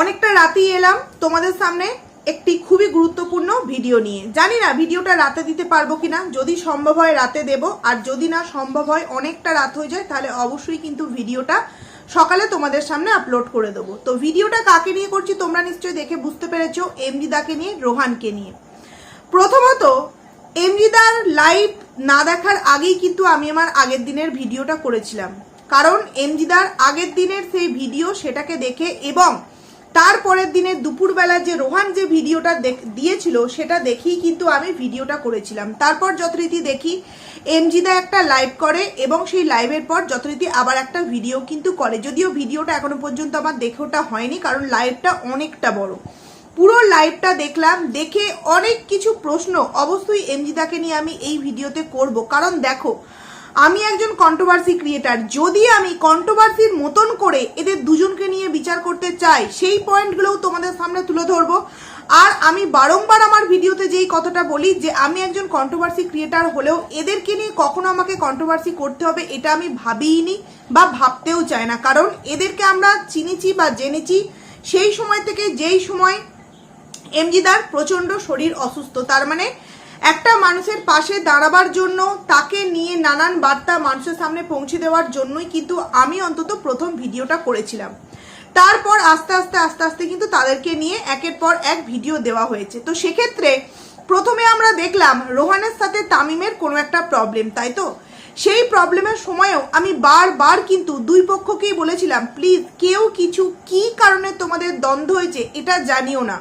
অনেকটা রাতেই এলাম তোমাদের সামনে একটি খুবই গুরুত্বপূর্ণ ভিডিও নিয়ে। জানি না ভিডিওটা রাতে দিতে পারব কিনা, যদি সম্ভব হয় রাতে দেব, আর যদি না সম্ভব হয় অনেকটা রাত হয়ে যায়, তাহলে অবশ্যই কিন্তু ভিডিওটা সকালে তোমাদের সামনে আপলোড করে দেবো। তো ভিডিওটা কাকে নিয়ে করছি তোমরা নিশ্চয়ই দেখে বুঝতে পেরেছ, এমজিদাকে নিয়ে, রোহানকে নিয়ে। প্রথমত, এমজিদার লাইভ না দেখার আগেই কিন্তু আমি আমার আগের দিনের ভিডিওটা করেছিলাম। কারণ এমজিদার আগের দিনের সেই ভিডিও সেটাকে দেখে এবং তারপরের দিনের দুপুরবেলা যে রোহান যে ভিডিওটা দিয়েছিল, সেটা দেখেই কিন্তু আমি ভিডিওটা করেছিলাম। তারপর যথারীতি দেখি এমজিদা একটা লাইভ করে এবং সেই লাইভের পর যথারীতি আবার একটা ভিডিও কিন্তু করে। যদিও ভিডিওটা এখনও পর্যন্ত আমার দেখে ওটা হয়নি, কারণ লাইভটা অনেকটা বড়। পুরো লাইভটা দেখলাম, দেখে অনেক কিছু প্রশ্ন অবশ্যই এমজিদাকে নিয়ে আমি এই ভিডিওতে করব। কারণ দেখো আমি একজন কন্ট্রোভার্সি ক্রিয়েটার যদি আমি কন্ট্রোভার্সির মতন করে এদের দুজনকে নিয়ে বিচার করতে চাই, সেই পয়েন্টগুলোও তোমাদের সামনে তুলে ধরবো। আর আমি বারংবার আমার ভিডিওতে যেই কথাটা বলি যে, আমি একজন কন্ট্রোভার্সি ক্রিয়েটার হলেও এদেরকে নিয়ে কখনো আমাকে কন্ট্রোভার্সি করতে হবে এটা আমি ভাবিইনি বা ভাবতেও চাই না। কারণ এদেরকে আমরা চিনেছি বা জেনেছি, সেই সময় থেকে যেই সময় এমজিদার প্রচণ্ড শরীর অসুস্থ। তার মানে একটা মানুষের পাশে দাঁড়াবার জন্য, তাকে নিয়ে নানান বার্তা মানুষের সামনে পৌঁছে দেওয়ার জন্যই কিন্তু আমি অন্তত প্রথম ভিডিওটা করেছিলাম। তারপর আস্তে আস্তে আস্তে আস্তে কিন্তু তাদেরকে নিয়ে একের পর এক ভিডিও দেওয়া হয়েছে। তো সেক্ষেত্রে প্রথমে আমরা দেখলাম রোহানের সাথে তামিমের কোনো একটা প্রবলেম তাই তো? সেই প্রবলেমের সময়ও আমি বারবার কিন্তু দুই পক্ষকেই বলেছিলাম, প্লিজ কেউ কিছু কি কারণে তোমাদের দ্বন্দ্ব হয়েছে এটা জানিও না।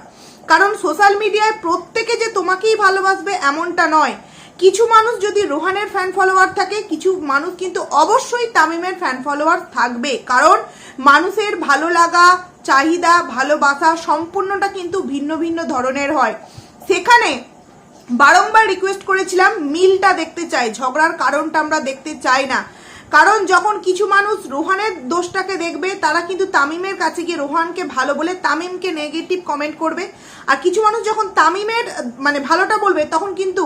কারণ সোশ্যাল মিডিয়ায় প্রত্যেকে যে তোমাকেই ভালোবাসবে এমনটা নয়। কিছু মানুষ যদি রোহানের ফ্যান ফলোয়ার থাকে, কিছু মানুষ কিন্তু অবশ্যই তামিমের ফ্যান ফলোয়ার থাকবে। কারণ মানুষের ভালো লাগা, চাহিদা, ভালোবাসা সম্পূর্ণটা কিন্তু ভিন্ন ভিন্ন ধরনের হয়। সেখানে বারংবার রিকোয়েস্ট করেছিলাম, মিলটা দেখতে চাই, ঝগড়ার কারণটা আমরা দেখতে চাই না। কারণ যখন কিছু মানুষ রোহানের দোষটাকে দেখবে, তারা কিন্তু তামিমের কাছে গিয়ে রোহানকে ভালো বলে তামিমকে নেগেটিভ কমেন্ট করবে। আর কিছু মানুষ যখন তামিমের মানে ভালোটা বলবে, তখন কিন্তু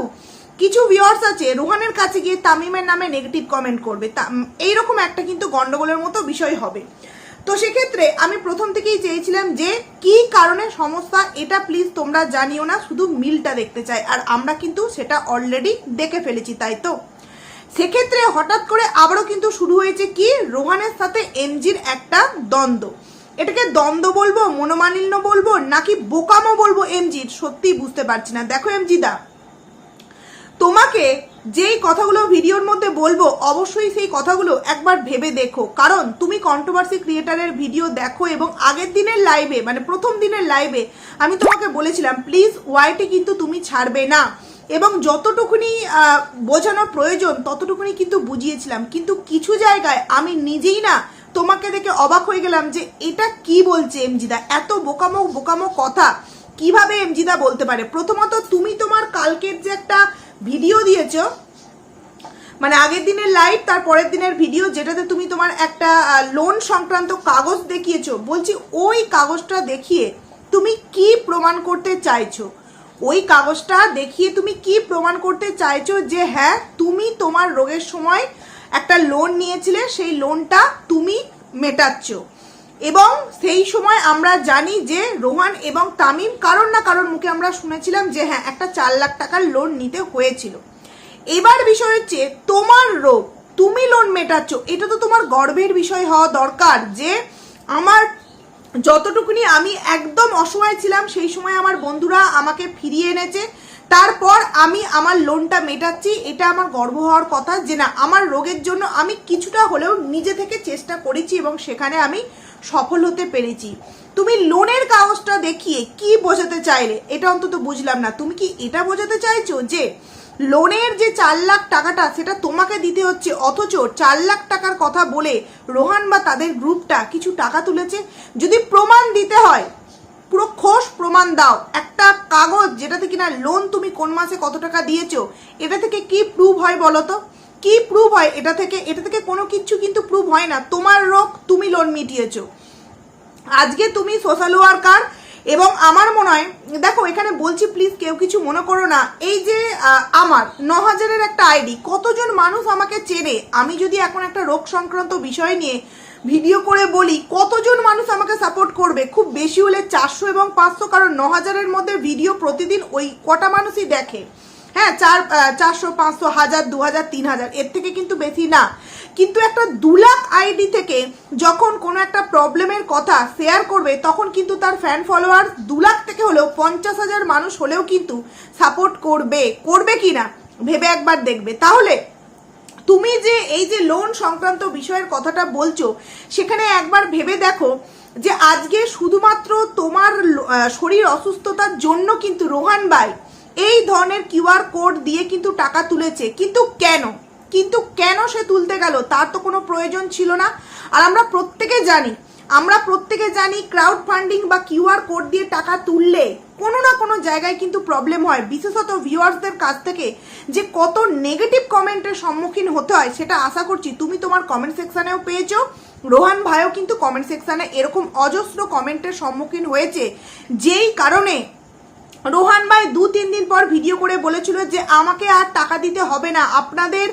কিছু ভিউয়ার্স আছে রোহানের কাছে গিয়ে তামিমের নামে নেগেটিভ কমেন্ট করবে। এইরকম একটা কিন্তু গন্ডগোলের মতো বিষয় হবে। তো সেক্ষেত্রে আমি প্রথম থেকেই চেয়েছিলাম যে, কি কারণে সমস্যা, এটা প্লিজ তোমরা জানিও না, শুধু মিলটা দেখতে চাই। আর আমরা কিন্তু সেটা অলরেডি দেখে ফেলেছি, তাই তো? সেক্ষেত্রে হঠাৎ করে আবারও কিন্তু শুরু হয়েছে কি? রোহানের সাথে এমজির একটা দ্বন্দ্ব। এটাকে দ্বন্দ্ব বলব, মনোমালিন্য বলব, নাকি বোকামো বলব এমজির? সত্যি বুঝতে পারছি না। দেখো এমজিদা তোমাকে যেই কথাগুলো ভিডিওর মধ্যে বলব, অবশ্যই সেই কথাগুলো একবার ভেবে দেখো। কারণ তুমি কন্ট্রোভার্সি ক্রিয়েটারের ভিডিও দেখো এবং আগের দিনের লাইভে মানে প্রথম দিনের লাইভে আমি তোমাকে বলেছিলাম প্লিজ ওয়াইটি কিন্তু তুমি ছাড়বে না। এবং যতটুকুনি বোঝানোর প্রয়োজন, ততটুকুনি কিন্তু বুঝিয়েছিলাম। কিন্তু কিছু জায়গায় আমি নিজেই না তোমাকে দেখে অবাক হয়ে গেলাম যে এটা কি বলছে এমজিদা? এত বোকামো বোকামো কথা কীভাবে এমজিদা বলতে পারে? প্রথমত তুমি তোমার কালকের যে একটা ভিডিও দিয়েছ মানে আগের দিনের লাইভ তার পরের দিনের ভিডিও, যেটাতে তুমি তোমার একটা লোন সংক্রান্ত কাগজ দেখিয়েছো, বলছি ওই কাগজটা দেখিয়ে তুমি কি প্রমাণ করতে চাইছো? ওই কাগজটা দেখিয়ে তুমি কি প্রমাণ করতে চাইছো যে হ্যাঁ তুমি তোমার রোগের সময় একটা লোন নিয়েছিলে, সেই লোনটা তুমি মেটাচ্ছ। এবং সেই সময় আমরা জানি যে রোহান এবং তামিম কারণ না কারণ মুখে আমরা শুনেছিলাম যে হ্যাঁ একটা চার লাখ টাকার লোন নিতে হয়েছিল। এবার বিষয় হচ্ছে, তোমার রোগ, তুমি লোন মেটাচ্ছ, এটা তো তোমার গর্বের বিষয় হওয়া দরকার যে আমার যতটুকুনি আমি একদম অসহায় ছিলাম, সেই সময় আমার বন্ধুরা আমাকে ফিরিয়ে এনেছে। তারপর আমি আমার লোনটা মেটাচ্ছি, এটা আমার গর্ব হওয়ার কথা যে না, আমার রোগের জন্য আমি কিছুটা হলেও নিজে থেকে চেষ্টা করেছি এবং সেখানে আমি সফল হতে পেরেছি। তুমি লোনের কাগজটা দেখিয়ে কি বোঝাতে চাইলে? এটা অন্তত বুঝলাম না। তুমি কি এটা বোঝাতে চাইছো যে লোনের যে চার লাখ টাকাটা সেটা তোমাকে দিতে হচ্ছে, অথচ চার লাখ টাকার কথা বলে রোহান বা তাদের গ্রুপটা কিছু টাকা তুলেছে? যদি প্রমাণ দিতে হয়, পুরো খোশ প্রমাণ দাও। একটা কাগজ যেটাতে কিনা লোন তুমি কোন মাসে কত টাকা দিয়েছ, এটা থেকে কি প্রুভ হয় বলো তো? কি প্রুভ হয়? এটা থেকে এটা থেকে কোনো কিছু কিন্তু প্রুভ হয় না। তোমার রোগ তুমি লোন মিটিয়েছো। আজকে তুমি সোশ্যাল ওয়ার্কার এবং আমার মনে হয়, দেখো, এখানে বলছি প্লিজ কেউ কিছু মনে করো না। এই যে আমার ন হাজারের একটা আইডি কতজন মানুষ আমাকে চেনে? আমি যদি এখন একটা রোগ সংক্রান্ত বিষয় নিয়ে ভিডিও করে বলি, কতজন মানুষ আমাকে সাপোর্ট করবে? খুব বেশি হলে চারশো এবং পাঁচশো, কারণ ন হাজারের মধ্যে ভিডিও প্রতিদিন ওই কটা মানুষই দেখে। হ্যাঁ চার চারশো, পাঁচশো, হাজার, দু হাজার, তিন হাজার, এর থেকে কিন্তু বেশি না। কিন্তু একটা দু লাখ আইডি থেকে যখন কোনো একটা প্রবলেমের কথা শেয়ার করবে, তখন কিন্তু তার ফ্যান ফলোয়ার দু লাখ থেকে হলেও পঞ্চাশ হাজার মানুষ হলেও কিন্তু সাপোর্ট করবে। করবে কি না? ভেবে একবার দেখবে। তাহলে তুমি যে এই যে লোন সংক্রান্ত বিষয়ের কথাটা বলছো, সেখানে একবার ভেবে দেখো যে আজকে শুধুমাত্র তোমার শরীর অসুস্থতার জন্য কিন্তু রোহান ভাই এই ধরনের কিউআর কোড দিয়ে কিন্তু টাকা তুলেছে। কিন্তু কেন? কিন্তু কেন সে তুলতে গেল? তার তো কোনো প্রয়োজন ছিল না। আর আমরা প্রত্যেকে জানি, আমরা প্রত্যেকে জানি ক্রাউড ফান্ডিং বা কিউআর কোড দিয়ে টাকা তুললে কোনো না কোনো জায়গায় কিন্তু প্রবলেম হয়। বিশেষত ভিউয়ার্সদের কাছ থেকে যে কত নেগেটিভ কমেন্টের সম্মুখীন হতে হয়, সেটা আশা করছি তুমি তোমার কমেন্ট সেকশানেও পেয়েছ। রোহান ভাইও কিন্তু কমেন্ট সেকশানে এরকম অজস্র কমেন্টের সম্মুখীন হয়েছে, যেই কারণে রোহান ভাই দু তিন দিন পর ভিডিও করে বলেছিল যে আমাকে আর টাকা দিতে হবে না। আপনাদের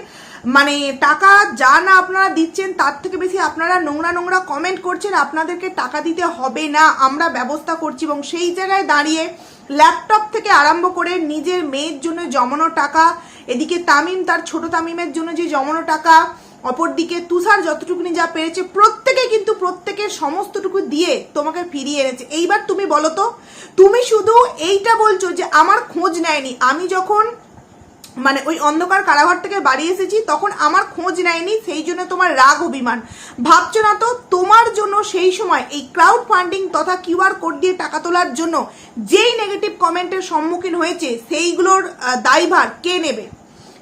মানে টাকা যা না আপনারা দিচ্ছেন, তার থেকে বেশি আপনারা নোংরা নোংরা কমেন্ট করছেন, আপনাদেরকে টাকা দিতে হবে না। আমরা ব্যবস্থা করছি এবং সেই জায়গায় দাঁড়িয়ে ল্যাপটপ থেকে আরম্ভ করে নিজের মেয়ের জন্য জমানো টাকা, এদিকে তামিম তার ছোট তামিমের জন্য যে জমানো টাকা অপরদিকে তুষার যতটুকুনি যা পেরেছে, প্রত্যেকে কিন্তু প্রত্যেকের সমস্তটুকু দিয়ে তোমাকে ফিরিয়ে এনেছে। এইবার তুমি বলো তো, তুমি শুধু এইটা বলছো যে আমার খোঁজ নেয়নি। আমি যখন মানে ওই অন্ধকার কারাগার থেকে বাড়ি এসেছি, তখন আমার খোঁজ নেয়নি, সেই জন্য তোমার রাগ অভিমান। ভাবছ না তো, তোমার জন্য সেই সময় এই ক্রাউড ফান্ডিং তথা কিউআর কোড দিয়ে টাকা তোলার জন্য যেই নেগেটিভ কমেন্টের সম্মুখীন হয়েছে, সেইগুলোর দায়ভার কে নেবে?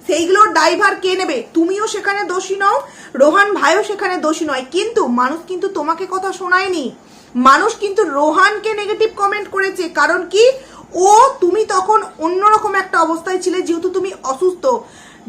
সেইগুলোর দায়ভার কে নেবে? তুমিও সেখানে দোষী নও, রোহান ভাইও সেখানে দোষী নয়। কিন্তু মানুষ কিন্তু তোমাকে কথা শোনায়নি। মানুষ কিন্তু রোহানকে নেগেটিভ কমেন্ট করেছে। কারণ কি? ও তুমি তখন অন্যরকম একটা অবস্থায় ছিলে, যেহেতু তুমি অসুস্থ।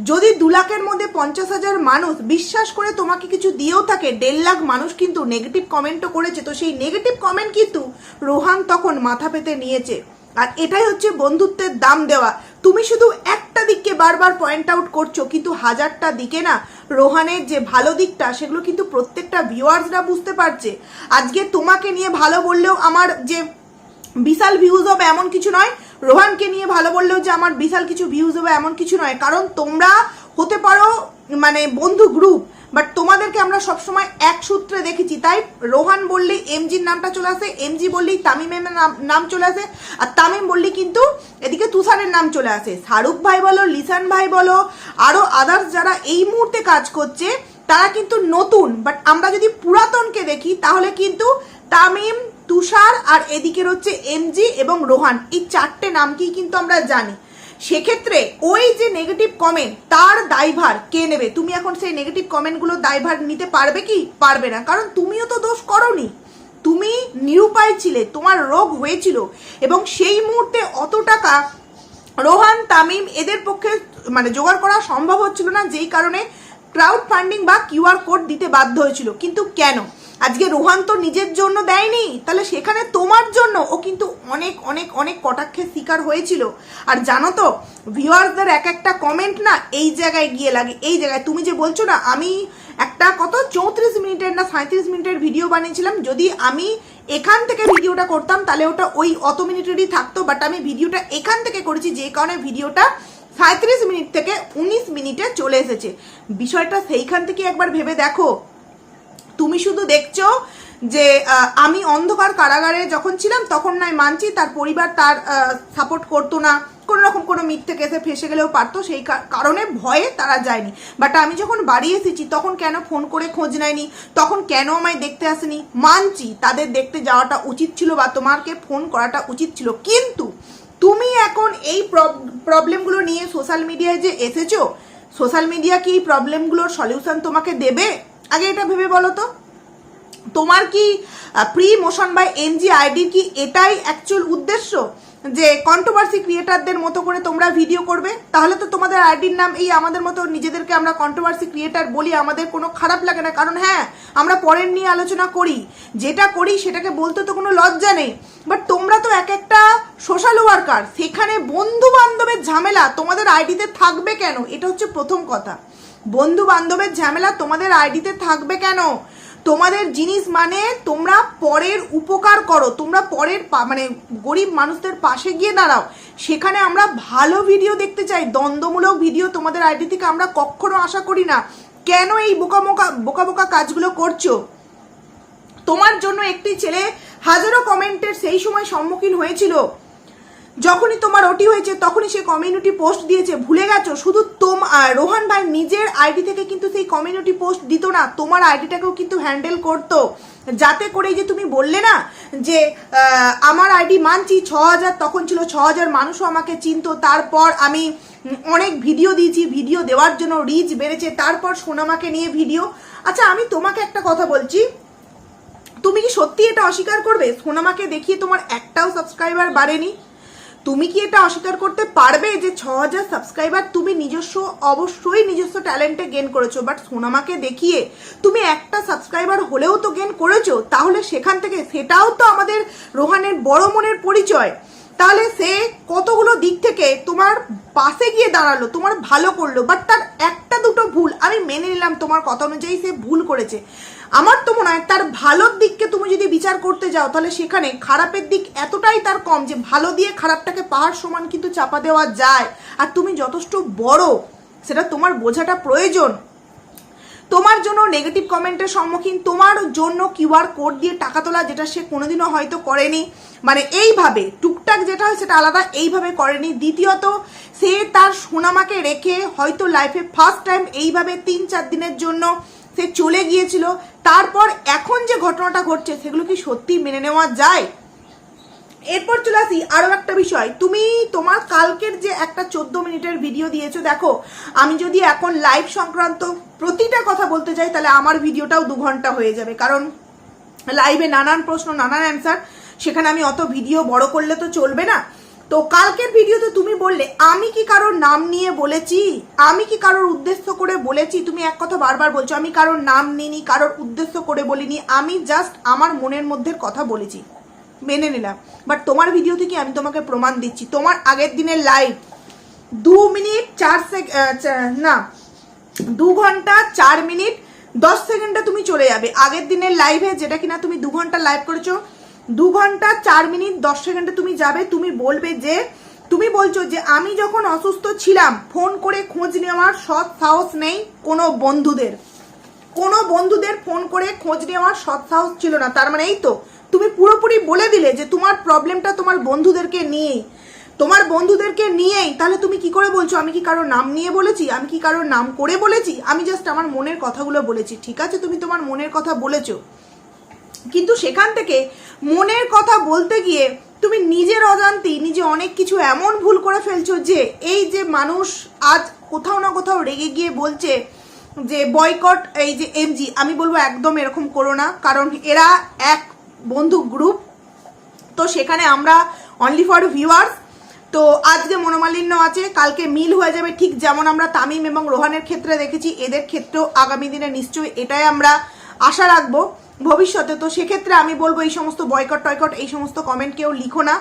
যদি দু লাখের মধ্যে পঞ্চাশ হাজার মানুষ বিশ্বাস করে তোমাকে কিছু দিয়েও থাকে, দেড় লাখ মানুষ কিন্তু নেগেটিভ কমেন্টও করেছে। তো সেই নেগেটিভ কমেন্ট কিন্তু রোহান তখন মাথা পেতে নিয়েছে। আর এটাই হচ্ছে বন্ধুত্বের দাম দেওয়া। তুমি শুধু একটা দিককে বারবার পয়েন্ট আউট করছ, কিন্তু হাজারটা দিকে না, রোহানের যে ভালো দিকটা, সেগুলো কিন্তু প্রত্যেকটা ভিউয়ার্সরা বুঝতে পারছে। আজকে তোমাকে নিয়ে ভালো বললেও আমার যে বিশাল ভিউজ হবে এমন কিছু নয়, রোহানকে নিয়ে ভালো বললেও যে আমার বিশাল কিছু ভিউজ হবে এমন কিছু নয়। কারণ তোমরা হতে পারো মানে বন্ধু গ্রুপ বাট তোমাদেরকে আমরা সবসময় এক সূত্রে দেখেছি। তাই রোহান বললেই এমজির নামটা চলে আসে এমজি বললেই তামিমের নাম চলে আসে, আর তামিম বললেই কিন্তু এদিকে তুষারের নাম চলে আসে। শাহরুখ ভাই বলো, লিসান ভাই বলো আরও আদার্স যারা এই মুহূর্তে কাজ করছে, তারা কিন্তু নতুন বাট আমরা যদি পুরাতনকে দেখি, তাহলে কিন্তু তামিম, তুষার, আর এদিকের হচ্ছে এমজি এবং রোহান। এই চারটে নামকেই কিন্তু আমরা জানি। সেক্ষেত্রে ওই যে নেগেটিভ কমেন্ট তার দায়ভার কে নেবে? তুমি এখন সেই নেগেটিভ কমেন্টগুলোর দায়ভার নিতে পারবে কি? পারবে না। কারণ তুমিও তো দোষ করনি। তুমি নিরুপায় ছিলে, তোমার রোগ হয়েছিল। এবং সেই মুহূর্তে অত টাকা রোহান, তামিম এদের পক্ষে মানে জোগাড় করা সম্ভব হচ্ছিল না, যেই কারণে ক্রাউড ফান্ডিং বা কিউআর কোড দিতে বাধ্য হয়েছিল। কিন্তু কেন? আজকে রোহান তো নিজের জন্য দেয়নি, তাহলে সেখানে তোমার জন্য। ও কিন্তু অনেক অনেক অনেক কটাক্ষের শিকার হয়েছিল। আর জানো তো, ভিউয়ার্সদের এক একটা কমেন্ট না এই জায়গায় গিয়ে লাগে, এই জায়গায়। তুমি যে বলছো না, আমি একটা কত, চৌত্রিশ মিনিটের না সাঁত্রিশ মিনিটের ভিডিও বানিয়েছিলাম। যদি আমি এখান থেকে ভিডিওটা করতাম, তাহলে ওটা ওই অত মিনিটেরই থাকতো। বাট আমি ভিডিওটা এখান থেকে করেছি, যে কারণে ভিডিওটা সাঁত্রিশ মিনিট থেকে উনিশ মিনিটে চলে এসেছে। বিষয়টা সেইখান থেকে একবার ভেবে দেখো। তুমি শুধু দেখছ যে আমি অন্ধকার কারাগারে যখন ছিলাম, তখন নয় মানছি, তার পরিবার তার সাপোর্ট করতো না। কোনো রকম কোনো মিথ্যে কেসে ফেসে গেলেও পারতো, সেই কারণে ভয়ে তারা যায়নি। বাট আমি যখন বাড়ি এসেছি, তখন কেন ফোন করে খোঁজ নেয়নি? তখন কেন আমায় দেখতে আসেনি? মানছি, তাদের দেখতে যাওয়াটা উচিত ছিল বা তোমাকে ফোন করাটা উচিত ছিল। কিন্তু তুমি এখন এই প্রবলেমগুলো নিয়ে সোশ্যাল মিডিয়ায় যে এসেছ সোশ্যাল মিডিয়া কি এই প্রবলেমগুলোর সলিউশন তোমাকে দেবে? আগে এটা ভেবে বলো তো। তোমার কি প্রি মোশন বাই এনজি আইডির কি এটাই অ্যাকচুয়াল উদ্দেশ্য? যে কন্ট্রোভার্সি ক্রিয়েটারদের মতো করে তোমরা ভিডিও করবে? তাহলে তো তোমাদের আইডির নাম এই আমাদের মতো নিজেদেরকে আমরা কন্ট্রোভার্সি ক্রিয়েটার বলি, আমাদের কোনো খারাপ লাগে না। কারণ হ্যাঁ আমরা পরের নিয়ে আলোচনা করি। যেটা করি সেটাকে বলতে তো কোনো লজ্জা নেই। বাট তোমরা তো এক একটা সোশ্যাল ওয়ার্কার সেখানে বন্ধু বান্ধবের ঝামেলা তোমাদের আইডিতে থাকবে কেন? এটা হচ্ছে প্রথম কথা। বন্ধু বান্ধবের ঝামেলা তোমাদের আইডিতে থাকবে কেন? তোমাদের জিনিস মানে তোমরা পরের উপকার করো, তোমরা পরের মানে গরিব মানুষদের পাশে গিয়ে দাঁড়াও। সেখানে আমরা ভালো ভিডিও দেখতে চাই, দ্বন্দ্বমূলক ভিডিও তোমাদের আইডি থেকে আমরা কখনো আশা করি না। কেন এই বোকা বোকা বোকা বোকা কাজগুলো করছ? তোমার জন্য একটি ছেলে হাজারো কমেন্টের সেই সময় সম্মুখীন হয়েছিল। যখনই তোমার ওটি হয়েছে, তখনই সে কমিউনিটি পোস্ট দিয়েছে। ভুলে গেছো? শুধু তোম রোহান ভাই নিজের আইডি থেকে কিন্তু সেই কমিউনিটি পোস্ট দিত না। তোমার আইডিটাকেও কিন্তু হ্যান্ডেল করতো। যাতে করে যে তুমি বললে না, যে আমার আইডি মানছি ছ হাজার তখন ছিল ছ হাজার মানুষও আমাকে চিনতো। তারপর আমি অনেক ভিডিও দিয়েছি। ভিডিও দেওয়ার জন্য রিচ বেড়েছে। তারপর সোনামাকে নিয়ে ভিডিও আচ্ছা আমি তোমাকে একটা কথা বলছি। তুমি কি সত্যি এটা অস্বীকার করবে? সোনামাকে দেখিয়ে তোমার একটাও সাবস্ক্রাইবার বাড়েনি? তুমি কি এটা অস্বীকার করতে পারবে যে ছ হাজার সাবস্ক্রাইবার তুমি নিজস্ব, অবশ্যই নিজস্ব ট্যালেন্টে গেন করেছ? বাট সোনামাকে দেখিয়ে তুমি একটা সাবস্ক্রাইবার হলেও তো গেন করেছ, তাহলে সেখান থেকে সেটাও তো আমাদের রোহানের বড় মনের পরিচয়। তাহলে সে কতগুলো দিক থেকে তোমার পাশে গিয়ে দাঁড়াল, তোমার ভালো করল বাট তার একটা দুটো ভুল আমি মেনে নিলাম তোমার কথা অনুযায়ী সে ভুল করেছে। আমার তো মনে হয় তার ভালোর দিককে তুমি যদি বিচার করতে যাও, তাহলে সেখানে খারাপের দিক এতটাই তার কম যে ভালো দিয়ে খারাপটাকে পাহাড় সমান কিন্তু চাপা দেওয়া যায়। আর তুমি যথেষ্ট বড়, সেটা তোমার বোঝাটা প্রয়োজন। তোমার জন্য নেগেটিভ কমেন্টের সম্মুখীন, তোমার জন্য কিউআর কোড দিয়ে টাকা তোলা যেটা সে কোনোদিনও হয়তো করেনি। মানে এইভাবে, টুকটাক যেটা হয় সেটা আলাদা, এইভাবে করেনি। দ্বিতীয়ত, সে তার সোনামাকে রেখে হয়তো লাইফে ফার্স্ট টাইম এইভাবে তিন চার দিনের জন্য সে চলে গিয়েছিল, তারপর এখন যে ঘটনাটা ঘটছে সেগুলো কি সত্যি মেনে নেওয়া যায়? এরপর চলে আসি আরও একটা বিষয়। তুমি তোমার কালকের যে একটা চোদ্দ মিনিটের ভিডিও দিয়েছ, দেখো, আমি যদি এখন লাইভ সংক্রান্ত প্রতিটা কথা বলতে যাই, তাহলে আমার ভিডিওটাও দু ঘণ্টা হয়ে যাবে। কারণ লাইভে নানান প্রশ্ন, নানান অ্যান্সার সেখানে আমি অত ভিডিও বড় করলে তো চলবে না। তো কালকের ভিডিওতে তুমি বললে আমি কি কারোর নাম নিয়ে বলেছি? আমি কি কারোর উদ্দেশ্য করে বলেছি? তুমি এক কথা বারবার বলছো আমি কারোর নাম নিইনি কারোর উদ্দেশ্য করে বলিনি আমি জাস্ট আমার মনের মধ্যে কথা বলেছি। মেনে নিলাম। বাট তোমার ভিডিও থেকে আমি তোমাকে প্রমাণ দিচ্ছি। তোমার আগের দিনের লাইভ দু মিনিট চার সেক আহ, চা- না দু ঘণ্টা চার মিনিট দশ সেকেন্ডে তুমি চলে যাবে। আগের দিনের লাইভে যেটা কিনা তুমি দু ঘণ্টা লাইভ করেছ দু ঘণ্টা, চার মিনিট, দশ সেকেন্ডে তুমি যাবে, তুমি বলবে যে, তুমি বলছো যে, আমি যখন অসুস্থ ছিলাম, ফোন করে খোঁজ নেওয়ার সৎ সাহস নেই কোনো বন্ধুদের। কোনো বন্ধুদের ফোন করে খোঁজ নেওয়ার সৎ সাহস ছিল না। তার মানে এই তো, তুমি পুরোপুরি বলে দিলে যে, তোমার প্রবলেমটা তোমার বন্ধুদেরকে নিয়েই। তোমার বন্ধুদেরকে নিয়েই, তাহলে তুমি কি করে বলছো? আমি কি কারোর নাম নিয়ে বলেছি? আমি কি কারোর নাম করে বলেছি? আমি জাস্ট আমার মনের কথাগুলো বলেছি, ঠিক আছে? তুমি তোমার মনের কথা বলেছ। কিন্তু সেখান থেকে মনের কথা বলতে গিয়ে তুমি নিজের অজান্তি নিজে অনেক কিছু এমন ভুল করে ফেলছো যে এই যে মানুষ আজ কোথাও না কোথাও রেগে গিয়ে বলছে যে বয়কট এই যে এমজি আমি বলব একদম এরকম করো না, কারণ এরা এক বন্ধু গ্রুপ তো সেখানে আমরা অনলি ফর ভিউয়ার্স তো আজকে মনোমালিন্য আছে, কালকে মিল হয়ে যাবে ঠিক যেমন আমরা তামিম এবং রোহানের ক্ষেত্রে দেখেছি, এদের ক্ষেত্রেও আগামী দিনে নিশ্চয়ই এটাই আমরা আশা রাখব। ভবিষ্যতে, তো সেক্ষেত্রে আমি বলব এই সমস্ত বয়কট টয়কট এই সমস্ত কমেন্ট কেউ লিখো না।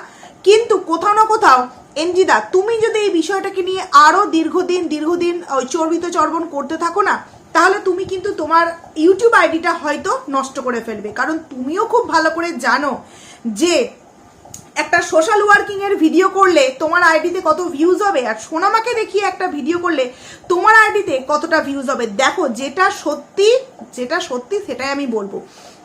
কিন্তু কোথাও না কোথাও, এনজিদা, তুমি যদি এই বিষয়টাকে নিয়ে আরও দীর্ঘদিন দীর্ঘদিন চর্বিত চর্বণ করতে থাকো না, তাহলে তুমি কিন্তু তোমার ইউটিউব আইডিটা হয়তো নষ্ট করে ফেলবে। কারণ তুমিও খুব ভালো করে জানো যে একটা সোশ্যাল ওয়ার্কিং এর ভিডিও করলে তোমার আইডিতে কত ভিউজ হবে? আর সোনামাকে দেখিয়ে একটা ভিডিও করলে তোমার আইডিতে কতটা ভিউজ হবে? দেখো, যেটা সত্যি যেটা সত্যি সেটাই আমি বলব।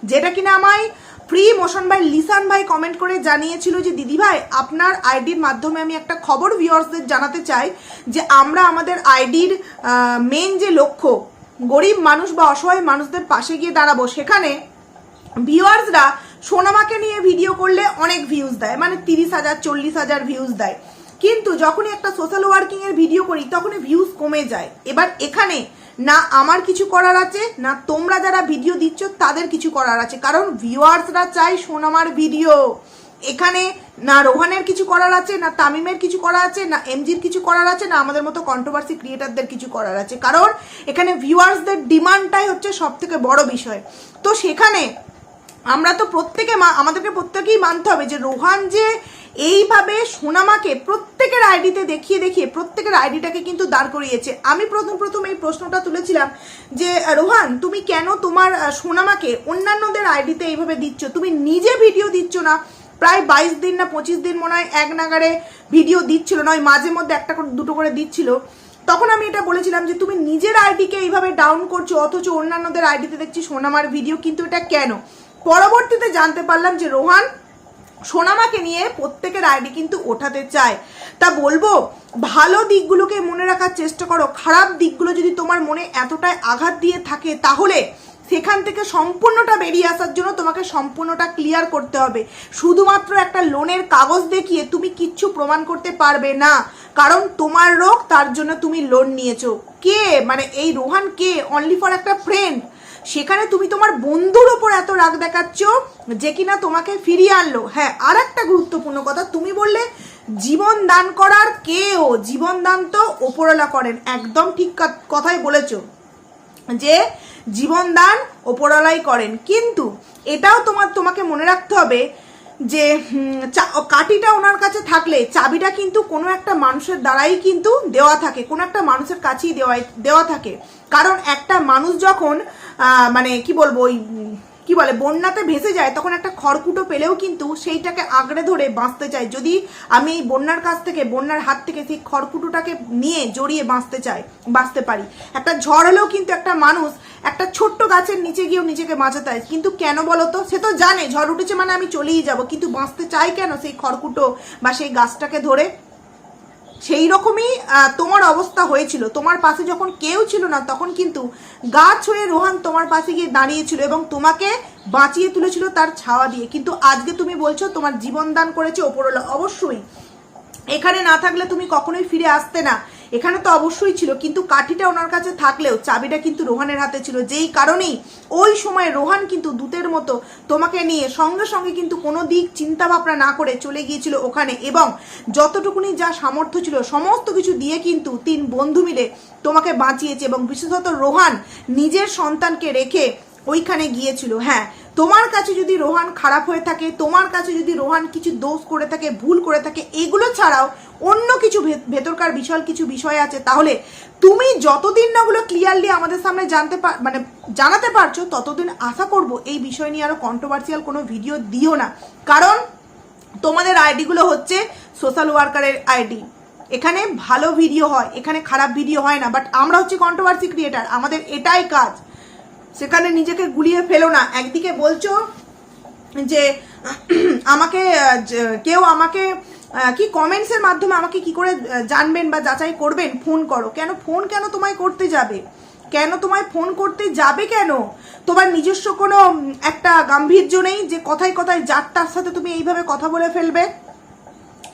যেটা কিনা আমায় ফ্রি মোশন ভাই লিসান ভাই কমেন্ট করে জানিয়েছিল যে, দিদি ভাই, আপনার আইডির মাধ্যমে আমি একটা খবর ভিউয়ার্সদের জানাতে চাই যে, আমরা আমাদের আইডির মেন যে লক্ষ্য, গরিব মানুষ বা অসহায় মানুষদের পাশে গিয়ে দাঁড়াবো। সেখানে ভিউয়ার্সরা সোনামাকে নিয়ে ভিডিও করলে অনেক ভিউজ দেয় মানে তিরিশ হাজার, চল্লিশ হাজার ভিউজ দেয়। কিন্তু যখনই একটা সোশ্যাল ওয়ার্কিং এর ভিডিও করি, তখনই ভিউজ কমে যায়। এবার এখানে না আমার কিছু করার আছে, না তোমরা যারা ভিডিও দিচ্ছ, তাদের কিছু করার আছে। কারণ ভিউয়ার্সরা চাই সোনামার ভিডিও এখানে না রোহানের কিছু করার আছে, না তামিমের কিছু করার আছে, না এমজির কিছু করার আছে, না আমাদের মতো কন্ট্রোভার্সি ক্রিয়েটারদের কিছু করার আছে। কারণ এখানে ভিউয়ার্সদের ডিমান্ডটাই হচ্ছে সব থেকে বড় বিষয়। তো সেখানে আমরা তো প্রত্যেকে আমাদেরকে প্রত্যেকেই মানতে হবে যে রোহান যে এইভাবে সোনামাকে প্রত্যেকের আইডিতে দেখিয়ে দেখিয়ে প্রত্যেকের আইডিটাকে কিন্তু দাঁড় করিয়েছে। আমি প্রথম প্রথম এই প্রশ্নটা তুলেছিলাম যে রোহান, তুমি কেন তোমার সোনামাকে অন্যান্যদের আইডিতে এইভাবে দিচ্ছ? তুমি নিজে ভিডিও দিচ্ছ না। প্রায় বাইশ দিন না পঁচিশ দিন মনে হয় এক নাগারে ভিডিও দিচ্ছিল, নয়, মাঝে মধ্যে একটা করে, দুটো করে দিচ্ছিল। তখন আমি এটা বলেছিলাম যে, তুমি নিজের আইডিকে এইভাবে ডাউন করছ, অথচ অন্যান্যদের আইডিতে দেখছি সোনামার ভিডিও, কিন্তু এটা কেন? পরবর্তীতে জানতে পারলাম যে রোহান সোনামাকে নিয়ে প্রত্যেকের আইডি কিন্তু ওঠাতে চায়। তা বলব, ভালো দিকগুলোকে মনে রাখার চেষ্টা করো, খারাপ দিকগুলো যদি তোমার মনে এতটাই আঘাত দিয়ে থাকে, তাহলে সেখান থেকে সম্পূর্ণটা বেরিয়ে আসার জন্য তোমাকে সম্পূর্ণটা ক্লিয়ার করতে হবে। শুধুমাত্র একটা লোনের কাগজ দেখিয়ে তুমি কিচ্ছু প্রমাণ করতে পারবে না। কারণ তোমার রোগ, তার জন্য তুমি লোন নিয়েছো। কে? মানে এই রোহান কে? অনলি ফর একটা ফ্রেন্ড সেখানে তুমি তোমার বন্ধুর ওপর এত রাগ দেখাচ্ছ যে কিনা তোমাকে ফিরিয়ে আনলো। হ্যাঁ আর একটা গুরুত্বপূর্ণ কথা, তুমি বললে জীবন দান করার কেও জীবন দান তো ওপরওয়ালা করেন, একদম ঠিক কথাই বলেছ যে জীবন দান ওপরওয়ালাই করেন। কিন্তু এটাও তোমার তোমাকে মনে রাখতে হবে যে কাঠিটা ওনার কাছে থাকলে, চাবিটা কিন্তু কোনো একটা মানুষের দ্বারাই কিন্তু দেওয়া থাকে, কোনো একটা মানুষের কাছেই দেওয়া দেওয়া থাকে। কারণ একটা মানুষ যখন মানে কি বলব ওই কি বলে, বন্যাতে ভেসে যায়, তখন একটা খড়কুটো পেলেও কিন্তু সেইটাকে আঁকড়ে ধরে বাঁচতে চাই যদি আমি এই বন্যার কাছ থেকে, বন্যার হাত থেকে সেই খড়কুটোটাকে নিয়ে জড়িয়ে বাঁচতে চাই, বাঁচতে পারি। একটা ঝড় হলেও কিন্তু একটা মানুষ একটা ছোট্ট গাছের নিচে গিয়েও নিজেকে বাঁচাতে হয় কিন্তু কেন বলো তো? সে তো জানে, ঝড় উঠেছে মানে আমি চলেই যাব। কিন্তু বাঁচতে চাই কেন সেই খড়কুটো বা সেই গাছটাকে ধরে? সেই রকমই তোমার অবস্থা হয়েছিল। তোমার পাশে যখন কেউ ছিল না, তখন কিন্তু গাছ হয়ে রোহান তোমার পাশে গিয়ে দাঁড়িয়েছিল এবং তোমাকে বাঁচিয়ে তুলেছিল তার ছাওয়া দিয়ে। কিন্তু আজকে তুমি বলছো, তোমার জীবন দান করেছে ওপরওয়ালা। অবশ্যই। এখানে না থাকলে তুমি কখনোই ফিরে আসতে না। এখানে তো অবশ্যই ছিল, কিন্তু কাঠিটা ওনার কাছে থাকলেও চাবিটা কিন্তু রোহানের হাতে ছিল। যেই কারণেই ওই সময় রোহান কিন্তু দূতের মতো তোমাকে নিয়ে সঙ্গে সঙ্গে কিন্তু কোনো দিক চিন্তা ভাবনা না করে চলে গিয়েছিল ওখানে এবং যতটুকুনি যা সামর্থ্য ছিল সমস্ত কিছু দিয়ে কিন্তু তিন বন্ধু মিলে তোমাকে বাঁচিয়েছে এবং বিশেষত রোহান নিজের সন্তানকে রেখে ওইখানে গিয়েছিল হ্যাঁ। তোমার কাছে যদি রোহান খারাপ হয়ে থাকে, তোমার কাছে যদি রোহান কিছু দোষ করে থাকে, ভুল করে থাকে, এগুলো ছাড়াও অন্য কিছু ভেতরকার বিশাল কিছু বিষয় আছে। তাহলে তুমি যতদিন না ওগুলো ক্লিয়ারলি আমাদের সামনে জানতে মানে জানাতে পারছ, ততদিন আশা করব এই বিষয় নিয়ে আরও কন্ট্রোভার্সিয়াল কোনো ভিডিও দিও না। কারণ তোমাদের আইডিগুলো হচ্ছে সোশ্যাল ওয়ার্কারের আইডি এখানে ভালো ভিডিও হয়, এখানে খারাপ ভিডিও হয় না বাট আমরা হচ্ছে কন্ট্রোভার্সি ক্রিয়েটার আমাদের এটাই কাজ। সেখানে নিজেকে গুলিয়ে ফেলো না। একদিকে বলছো যে, আমাকে, কেউ আমাকে, কি কমেন্টসের মাধ্যমে আমাকে কি করে জানবেন বা যাচাই করবেন? ফোন করো। কেন? ফোন কেন তোমায় করতে যাবে? কেন তোমায় ফোন করতে যাবে কেন? তোমার নিজস্ব কোনো একটা গাম্ভীর্য নেই যে কথায় কথায় যারটার সাথে তুমি এইভাবে কথা বলে ফেলবে?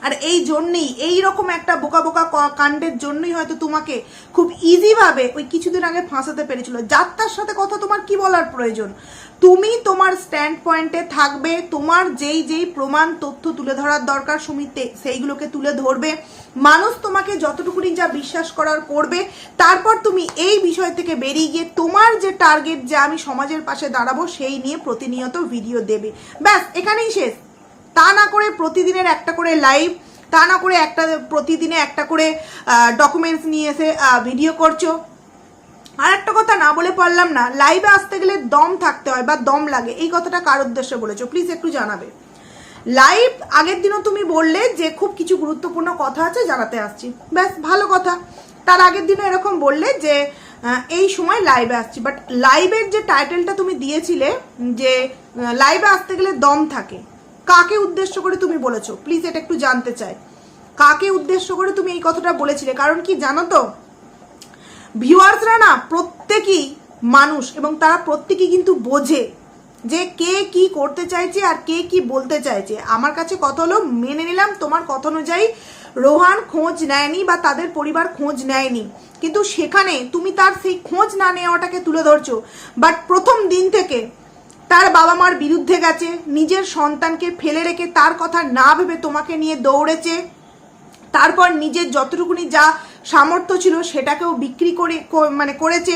আর এই জন্যেই, এই রকম একটা বোকা বোকা কাণ্ডের জন্যই হয়তো তোমাকে খুব ইজিভাবে ওই কিছুদিন আগে ফাঁসাতে পেরেছিল। যার তার সাথে কথা তোমার কি বলার প্রয়োজন? তুমি তোমার স্ট্যান্ড পয়েন্টে থাকবে, তোমার যেই যেই প্রমাণ, তথ্য তুলে ধরার দরকার সুমিতে সেইগুলোকে তুলে ধরবে। মানুষ তোমাকে যতটুকুনি যা বিশ্বাস করার করবে, তারপর তুমি এই বিষয় থেকে বেরিয়ে গিয়ে তোমার যে টার্গেট যে আমি সমাজের পাশে দাঁড়াবো, সেই নিয়ে প্রতিনিয়ত ভিডিও দেবে। ব্যাস, এখানেই শেষ। তা না করে প্রতিদিনের একটা করে লাইভ তা না করে একটা প্রতিদিনে একটা করে ডকুমেন্টস নিয়ে এসে ভিডিও করছ। আর একটা কথা না বলে পারলাম না লাইভে আসতে গেলে দম থাকতে হয় বা দম লাগে, এই কথাটা কার উদ্দেশ্যে বলেছ? প্লিজ একটু জানাবে। লাইভ আগের দিনও তুমি বললে যে খুব কিছু গুরুত্বপূর্ণ কথা আছে, জানাতে আসছি। ব্যাস, ভালো কথা। তার আগের দিনও এরকম বললে যে এই সময় লাইভে আসছি। বাট লাইভের যে টাইটেলটা তুমি দিয়েছিলে, যে লাইভে আসতে গেলে দম থাকে কাকে উদ্দেশ্য করে তুমি বলেছ? প্লিজ এটা একটু জানতে চাই। কাকে উদ্দেশ্য করে তুমি এই কথাটা বলেছিলে? কারণ কি জানো তো? ভিউয়ার্সরা না প্রত্যেকেই মানুষ এবং তারা প্রত্যেকেই কিন্তু বোঝে যে কে কি করতে চাইছে আর কে কি বলতে চাইছে। আমার কাছে কথা হলো, মেনে নিলাম তোমার কথা অনুযায়ী রোহান খোঁজ নেয়নি বা তাদের পরিবার খোঁজ নেয়নি। কিন্তু সেখানে তুমি তার সেই খোঁজ না নেওয়াটাকে তুলে ধরছো। বাট প্রথম দিন থেকে তার বাবা মার বিরুদ্ধে গেছে, নিজের সন্তানকে ফেলে রেখে তার কথা না ভেবে তোমাকে নিয়ে দৌড়েছে, তারপর নিজের যতটুকুনি যা সামর্থ্য ছিল সেটাকেও বিক্রি করে মানে করেছে।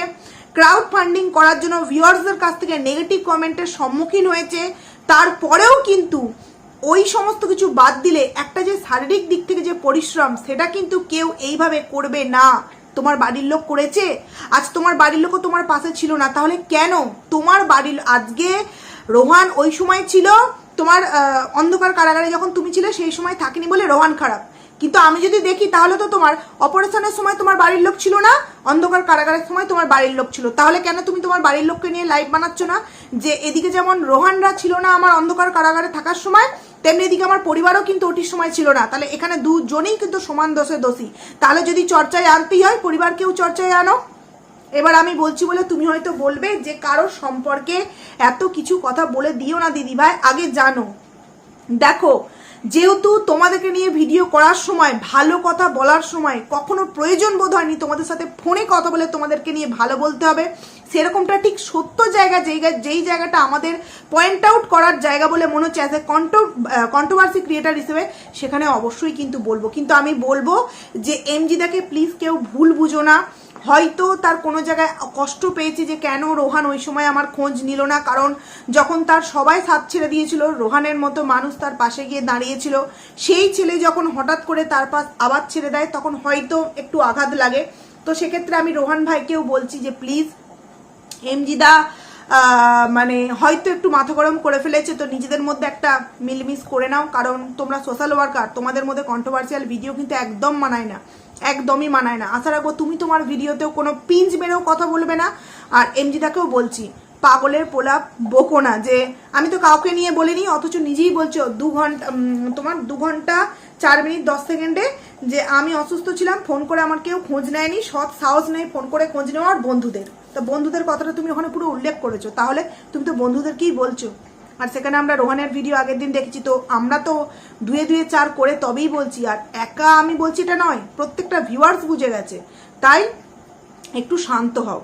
ক্রাউড ফান্ডিং করার জন্য ভিউয়ার্সদের কাছ থেকে নেগেটিভ কমেন্টের সম্মুখীন হয়েছে। তারপরেও কিন্তু ওই সমস্ত কিছু বাদ দিলে একটা যে শারীরিক দিক থেকে যে পরিশ্রম, সেটা কিন্তু কেউ এইভাবে করবে না। তোমার বাড়ির লোক করেছে? আজ তোমার বাড়ির লোকও তোমার পাশে ছিল না। তাহলে কেন? তোমার বাড়ির, আজকে রোহান ওই সময় ছিল, তোমার অন্ধকার কারাগারে যখন তুমি ছিলে, সেই সময় থাকিনি বলে রোহান খারাপ। কিন্তু আমি যদি দেখি, তাহলে তো তোমার অপারেশনের সময় তোমার বাড়ির লোক ছিল না, অন্ধকার কারাগারের সময় তোমার বাড়ির লোক ছিল। তাহলে কেন তুমি তোমার বাড়ির লোককে নিয়ে লাইভ বানাচ্ছ না? যে এদিকে যেমন রোহানরা ছিল না আমার অন্ধকার কারাগারে থাকার সময় তেমনি এদিকে আমার পরিবারও কিন্তু ওটির সময় ছিল না। তাহলে এখানে দুজনেই কিন্তু সমান দোষে দোষী। তাহলে যদি চর্চায় আনতেই হয়, পরিবারকেও চর্চায় আনো। এবার আমি বলছি বলে তুমি হয়তো বলবে যে কারও সম্পর্কে এত কিছু কথা বলে দিও না দিদি ভাই আগে জানো। দেখো, যেহেতু তোমাদেরকে নিয়ে ভিডিও করার সময়, ভালো কথা বলার সময় কখনো প্রয়োজন বোধ হয়নি তোমাদের সাথে ফোনে কথা বলে তোমাদেরকে নিয়ে ভালো বলতে হবে। সেরকমটা ঠিক সত্য জায়গা জায়গা যেই জায়গাটা আমাদের পয়েন্ট আউট করার জায়গা বলে মনে হচ্ছে অ্যাজ এ কন্ট্রোভার্সি ক্রিয়েটার হিসেবে, সেখানে অবশ্যই কিন্তু বলব। কিন্তু আমি বলব যে এমজিদাকে প্লিজ কেউ ভুল বুঝো না। হয়তো তার কোনো জায়গায় কষ্ট পেয়েছে যে কেন রোহান ওই সময় আমার খোঁজ নিল না। কারণ যখন তার সবাই সাথ ছেড়ে দিয়েছিল, রোহানের মতো মানুষ তার পাশে গিয়ে দাঁড়িয়েছিল। সেই ছেলে যখন হঠাৎ করে তার পাশ আবার ছেড়ে দেয়, তখন হয়তো একটু আঘাত লাগে। তো সেক্ষেত্রে আমি রোহান ভাইকেও বলছি যে প্লিজ এমজিদা আহ, মানে হয়তো একটু মাথা গরম করে ফেলেছে তো নিজেদের মধ্যে একটা মিলমিস করে নাও কারণ তোমরা সোশ্যাল ওয়ার্কার তোমাদের মধ্যে কন্ট্রোভার্সিয়াল ভিডিও কিন্তু একদম মানায় না একদমই মানায় না। আশা রাখব তুমি তোমার ভিডিওতেও কোনো পিঞ্চ মেরেও কথা বলবে না আর এমজিদাকেও বলছি পাগলের পোলাপ বকো না যে আমি তো কাউকে নিয়ে বলিনি অথচ নিজেই বলছো দু ঘণ্টা তোমার দু ঘণ্টা চার মিনিট দশ সেকেন্ডে যে আমি অসুস্থ ছিলাম ফোন করে আমার কেউ খোঁজ নেয়নি সৎ সাহস নেই ফোন করে খোঁজ নেওয়ার বন্ধুদের। তো বন্ধুদের কথাটা তুমি ওখানে পুরো উল্লেখ করেছ। তাহলে তুমি তো বন্ধুদেরকেই বলছো। আর সেখানে আমরা রোহানের ভিডিও আগের দিন দেখেছি, তো আমরা তো দুয়ে দুয়ে চার করে তবেই বলছি, আর একা আমি বলছি এটা নয়, প্রত্যেকটা ভিউয়ার্স বুঝে গেছে। তাই একটু শান্ত হও।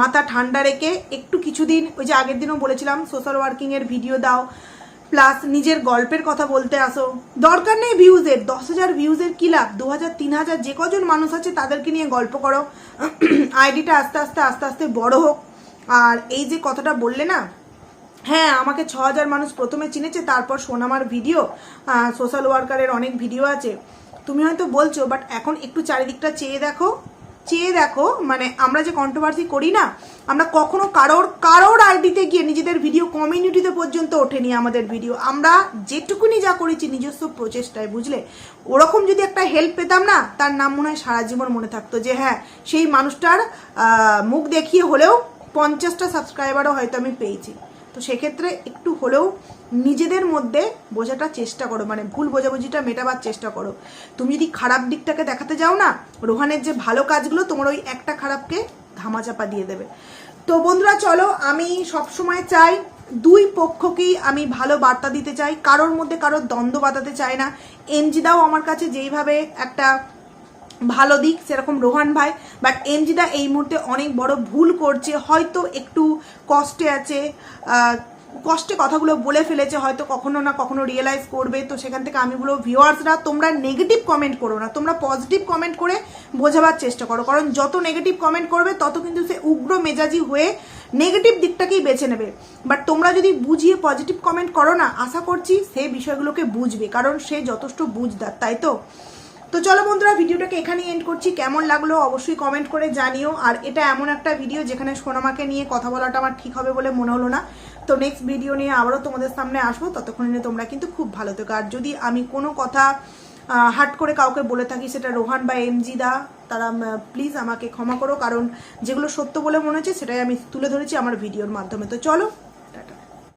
মাথা ঠান্ডা রেখে একটু কিছুদিন, ওই যে আগের দিনও বলেছিলাম সোশ্যাল ওয়ার্কিংয়ের ভিডিও দাও প্লাস নিজের গল্পের কথা বলতে আসো। দরকার নেই ভিউজের দশ হাজার ভিউজের কী লাভ? দু হাজার, তিন হাজার, যে কজন মানুষ আছে তাদেরকে নিয়ে গল্প করো। আইডিটা আস্তে আস্তে আস্তে আস্তে বড় হোক। আর এই যে কথাটা বললে না হ্যাঁ আমাকে ছ হাজার মানুষ প্রথমে চিনেছে, তারপর সোনামার ভিডিও সোশ্যাল ওয়ার্কারের অনেক ভিডিও আছে। তুমি হয়তো বলছো বাট এখন একটু চারিদিকটা চেয়ে দেখো। চেয়ে দেখো মানে আমরা যে কন্ট্রোভার্সি করি না, আমরা কখনো কারোর কারোর আইডিতে গিয়ে নিজেদের ভিডিও কমিউনিটিতে পর্যন্ত ওঠেনি আমাদের ভিডিও আমরা যেটুকুনি যা করেছি নিজস্ব প্রচেষ্টায়, বুঝলে? ওরকম যদি একটা হেল্প পেতাম না, তার নাম মনে হয় সারা জীবন মনে থাকতো যে হ্যাঁ সেই মানুষটার মুখ দেখিয়ে হলেও পঞ্চাশটা সাবস্ক্রাইবারও হয়তো আমি পেয়েছি। তো সেক্ষেত্রে একটু হলেও নিজেদের মধ্যে বোঝাটা চেষ্টা করো মানে ভুল বোঝাবুঝিটা মেটাবার চেষ্টা করো। তুমি যদি খারাপ দিকটাকে দেখাতে যাও না, রোহানের যে ভালো কাজগুলো, তোমার ওই একটা খারাপকে ধামাচাপা দিয়ে দেবে। তো বন্ধুরা, চলো, আমি সবসময় চাই দুই পক্ষকেই আমি ভালো বার্তা দিতে চাই, কারোর মধ্যে কারোর দ্বন্দ্ব বাঁধাতে চাই না। এনজিদাও আমার কাছে যেইভাবে একটা ভালো দিক, সেরকম রোহান ভাই বাট এমজিদা এই মুহূর্তে অনেক বড় ভুল করছে, হয়তো একটু কষ্টে আছে কষ্টে কথাগুলো বলে ফেলেছে, হয়তো কখনো না কখনো রিয়েলাইজ করবে। তো সেখান থেকে আমি বলব ভিউয়ার্সরা তোমরা নেগেটিভ কমেন্ট করো না, তোমরা পজিটিভ কমেন্ট করে বোঝাবার চেষ্টা করো। কারণ যত নেগেটিভ কমেন্ট করবে, তত কিন্তু সে উগ্র মেজাজি হয়ে নেগেটিভ দিকটাকেই বেছে নেবে। বাট তোমরা যদি বুঝিয়ে পজিটিভ কমেন্ট করো না, আশা করছি সে বিষয়গুলোকে বুঝবে, কারণ সে যথেষ্ট বুঝদার, তাই তো? তো চলো বন্ধুরা, ভিডিওটাকে এখানেই এন্ড করছি। কেমন লাগল অবশ্যই কমেন্ট করে জানিও। আর এটা এমন একটা ভিডিও যেখানে সোনামাকে নিয়ে কথা বলাটা আমার ঠিক হবে বলে মনে হলো না। তো নেক্সট ভিডিও নিয়ে আবারও তোমাদের সামনে আসব। ততক্ষণে তোমরা কিন্তু খুব ভালো থেকো। আর যদি আমি কোনো কথা হাট করে কাউকে বলে থাকি, সেটা রোহান বা এমজি দা, তারা প্লিজ আমাকে ক্ষমা করো। কারণ যেগুলো সত্য বলে মনে হচ্ছে, সেটাই আমি তুলে ধরেছি আমার ভিডিওর মাধ্যমে। তো চলো